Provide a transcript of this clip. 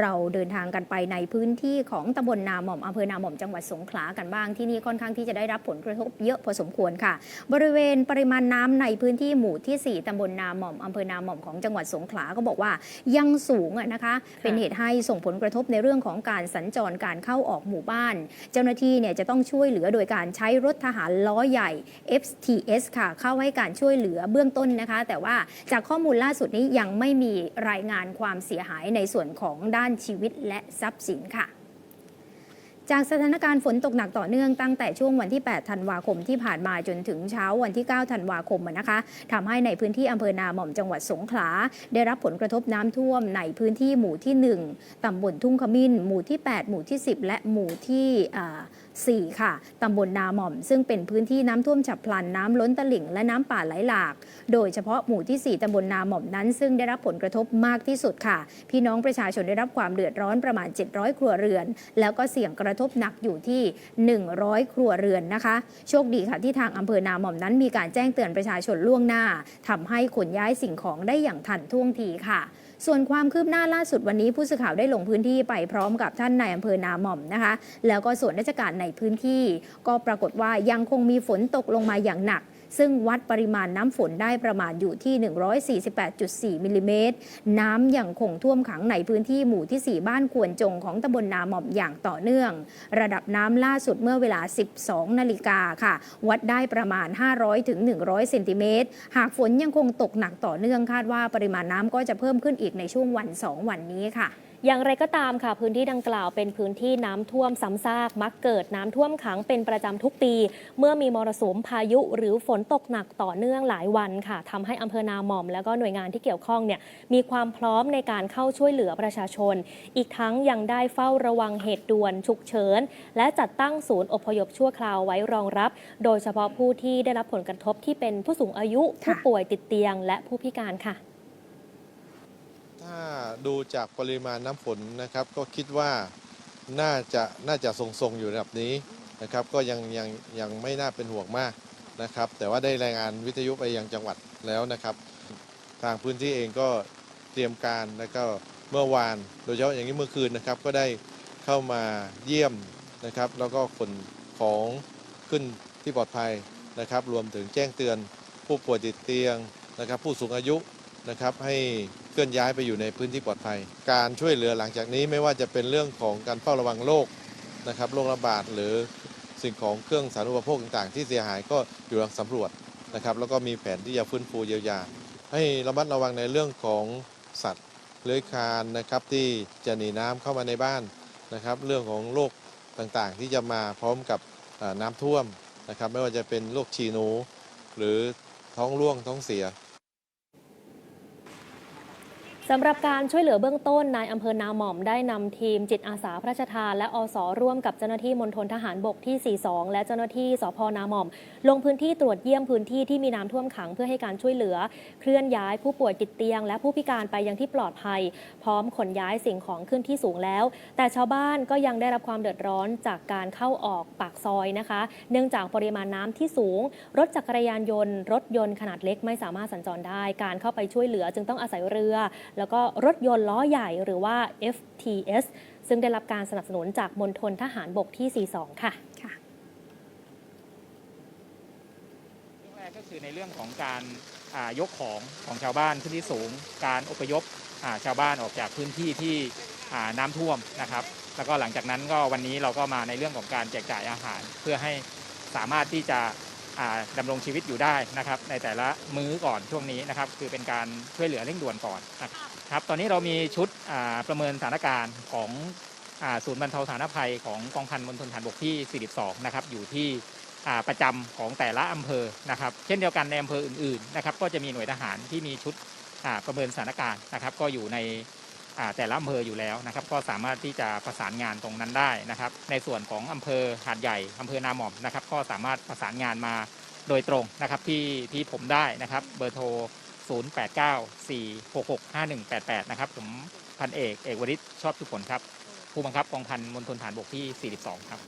เราเดินทางกันไปในพื้นที่ของตำบลนาหม่อมอำเภอนาหม่อมจังหวัดสงขลากันบ้างที่นี่ค่อนข้างที่จะได้รับผลกระทบเยอะพอสมควรค่ะ บริเวณปริมาณน้ำในพื้นที่หมู่ที่ 4ตำบลนาหม่อมอำเภอนาหม่อมของจังหวัดสงขลาก็บอกว่ายังสูงอะนะคะ เป็นเหตุให้ส่งผลกระทบในเรื่องของการสัญจรการเข้าออกหมู่บ้าน เจ้าหน้าที่เนี่ยจะต้องช่วยเหลือโดยการใช้รถทหารล้อใหญ่ FTS ค่ะ เข้าให้การช่วยเหลือเบื้องต้นนะคะ แต่ว่าจากข้อมูลล่าสุดนี้ยังไม่มีรายงานความเสียหายในส่วนของด้านชีวิตและทรัพย์สินค่ะ จากสถานการณ์ฝนตกหนักต่อเนื่องตั้งแต่ช่วงวันที่ 8 ธันวาคมที่ผ่านมาจนถึงเช้าวันที่ 9 ธันวาคมนะคะทำให้ในพื้นที่อำเภอนาหม่อมจังหวัดสงขลา ได้รับผลกระทบน้ำท่วมในพื้นที่หมู่ที่ 1ตำบลทุ่งขมิ้น หมู่ที่ 8 หมู่ที่ 10 และหมู่ที่ 4 ค่ะ ตำบลนาหม่อม ซึ่งเป็นพื้นที่น้ำท่วมฉับพลันน้ำล้นตลิ่ง และน้ำป่าไหลหลาก โดยเฉพาะหมู่ที่ 4 ตำบลนาหม่อมนั้น ซึ่งได้รับผลกระทบมากที่สุดค่ะ พี่น้องประชาชนได้รับความเดือดร้อนประมาณ 700 ครัวเรือน แล้วก็เสี่ยงกระทบหนักอยู่ที่ 100 ครัวเรือนนะคะ โชคดีค่ะที่ทางอำเภอนาหม่อมนั้นมีการแจ้งเตือนประชาชนล่วงหน้าทำให้ขนย้ายสิ่งของได้อย่างทันท่วงทีค่ะ ส่วนความคืบหน้าล่าสุดวันนี้ผู้สื่อข่าวได้ลงพื้นที่ไปพร้อมกับท่านนายอำเภอนาหม่อมนะคะ แล้วก็ส่วนราชการในพื้นที่ ก็ปรากฏว่ายังคงมีฝนตกลงมาอย่างหนัก ซึ่งวัดปริมาณน้ำฝนได้ประมาณอยู่ที่ 148.4มิลลิเมตรน้ำยังคงท่วมขังในพื้นที่หมู่ที่ 4 บ้านกวนจงของตำบลนาหม่อมอย่างต่อเนื่อง ระดับน้ำล่าสุดเมื่อเวลา 12 นาฬิกาค่ะ วัดได้ประมาณ 500ถึง100เซนติเมตรหากฝนยังคงตกหนักต่อเนื่องคาดว่าปริมาณน้ำก็จะเพิ่มขึ้นอีกในช่วงวัน 2 วันนี้ค่ะ อย่างไรก็ตามค่ะพื้นที่ดังกล่าวเป็นพื้นที่น้ำท่วมซ้ำซากมักเกิดน้ำท่วมขังเป็นประจำทุกปี เมื่อมีมรสุมพายุหรือฝนตกหนักต่อเนื่องหลายวันค่ะทำให้อำเภอนาหม่อม แล้วก็หน่วยงานที่เกี่ยวข้องเนี่ยมีความพร้อมในการเข้าช่วยเหลือประชาชน อีกทั้งยังได้เฝ้าระวังเหตุด่วนฉุกเฉินและจัดตั้งศูนย์อพยพชั่วคราวไว้รองรับ โดยเฉพาะผู้ที่ได้รับผลกระทบที่เป็นผู้สูงอายุผู้ป่วยติดเตียง และผู้พิการค่ะ ถ้าดูจากปริมาณน้ำฝนนะครับ ก็คิดว่าน่าจะน่าจะทรงๆอยู่ระดับนี้นะครับ ก็ยังยังยังไม่น่าเป็นห่วงมากนะครับ แต่ว่าได้รายงานวิทยุไปยังจังหวัดแล้วนะครับ ทางพื้นที่เองก็เตรียมการแล้วก็เมื่อวาน โดยเฉพาะอย่างนี้เมื่อคืนนะครับ ก็ได้เข้ามาเยี่ยมนะครับ แล้วก็ขนของขึ้นที่ปลอดภัยนะครับ รวมถึงแจ้งเตือนผู้ป่วยติดเตียงนะครับ ผู้สูงอายุ นะครับให้เคลื่อนย้ายไปอยู่ในพื้นที่ปลอดภัย การช่วยเหลือหลังจากนี้ไม่ว่าจะเป็นเรื่องของการเฝ้าระวังโรคนะครับโรคระบาดหรือสิ่งของเครื่องสาธารณูปโภคต่างๆ ที่เสียหายก็อยู่ระหว่างสำรวจนะครับแล้วก็มีแผนที่จะฟื้นฟูเยียวยา ให้ระมัดระวังในเรื่องของสัตว์เลื้อยคลานนะครับที่จะหนีน้ำเข้ามาในบ้านนะครับเรื่องของโรคต่างๆ ที่จะมาพร้อมกับน้ำท่วมนะครับไม่ว่าจะเป็นโรคฉีนู หรือท้องร่วงท้องเสีย สำหรับการช่วยเหลือเบื้องต้นนายอำเภอนาหม่อมได้นำทีมจิตอาสาพระราชทานและอสร่วมกับเจ้าหน้าที่มณฑลทหารบกที่ 42 และเจ้าหน้าที่สพนาหม่อม ลงพื้นที่ตรวจเยี่ยมพื้นที่ที่มีน้ำท่วมขังเพื่อให้การช่วยเหลือ เคลื่อนย้ายผู้ป่วยติดเตียง และผู้พิการไปยังที่ปลอดภัย พร้อมขนย้ายสิ่งของขึ้นที่สูงแล้ว แต่ชาวบ้านก็ยังได้รับความเดือดร้อนจากการเข้าออกปากซอยนะคะ เนื่องจากปริมาณน้ำที่สูง รถจักรยานยนต์ รถยนต์ขนาดเล็กไม่สามารถสัญจรได้ การเข้าไปช่วยเหลือจึงต้องอาศัยเรือแล้วก็รถยนต์ล้อใหญ่หรือว่า FTS ซึ่งได้รับการสนับสนุนจากมณฑลทหารบกที่ 42 ค่ะค่ะเรื่องแรกก็คือในเรื่องของการอ่ายกของของชาวบ้านขึ้นที่สูง การอพยพอ่าชาวบ้านออกจากพื้นที่ที่อ่าน้ำท่วมนะครับ แล้วก็หลังจากนั้นก็วันนี้เราก็มาในเรื่องของการแจกจ่ายอาหาร เพื่อให้สามารถที่จะ อ่าดำรงชีวิตอยู่ได้นะครับ ในแต่ละมื้อก่อนช่วงนี้นะครับ คือเป็นการช่วยเหลือเร่งด่วนก่อนนะครับตอนนี้เรามีชุดประเมินสถานการณ์ของศูนย์บรรเทาสาธารณภัยของกองพันมณฑลฐานบกที่ 42 นะครับ อยู่ที่ประจำของแต่ละอำเภอนะครับ เช่นเดียวกันในอำเภออื่นๆนะครับ ก็จะมีหน่วยทหารที่มีชุดประเมินสถานการณ์นะครับ ก็อยู่ใน แต่ละอำเภออยู่แล้วนะครับ ก็สามารถที่จะประสานงานตรงนั้นได้นะครับ ในส่วนของอำเภอหาดใหญ่อำเภอนาหม่อมนะครับ ก็สามารถประสานงานมาโดยตรงนะครับที่ที่ผมได้นะครับ เบอร์โทร 0894665188 นะครับ ผมพันเอกเอกวริศชอบทุกผลครับ ผู้บังคับกองพันมณฑลฐานบกที่ 42 ครับ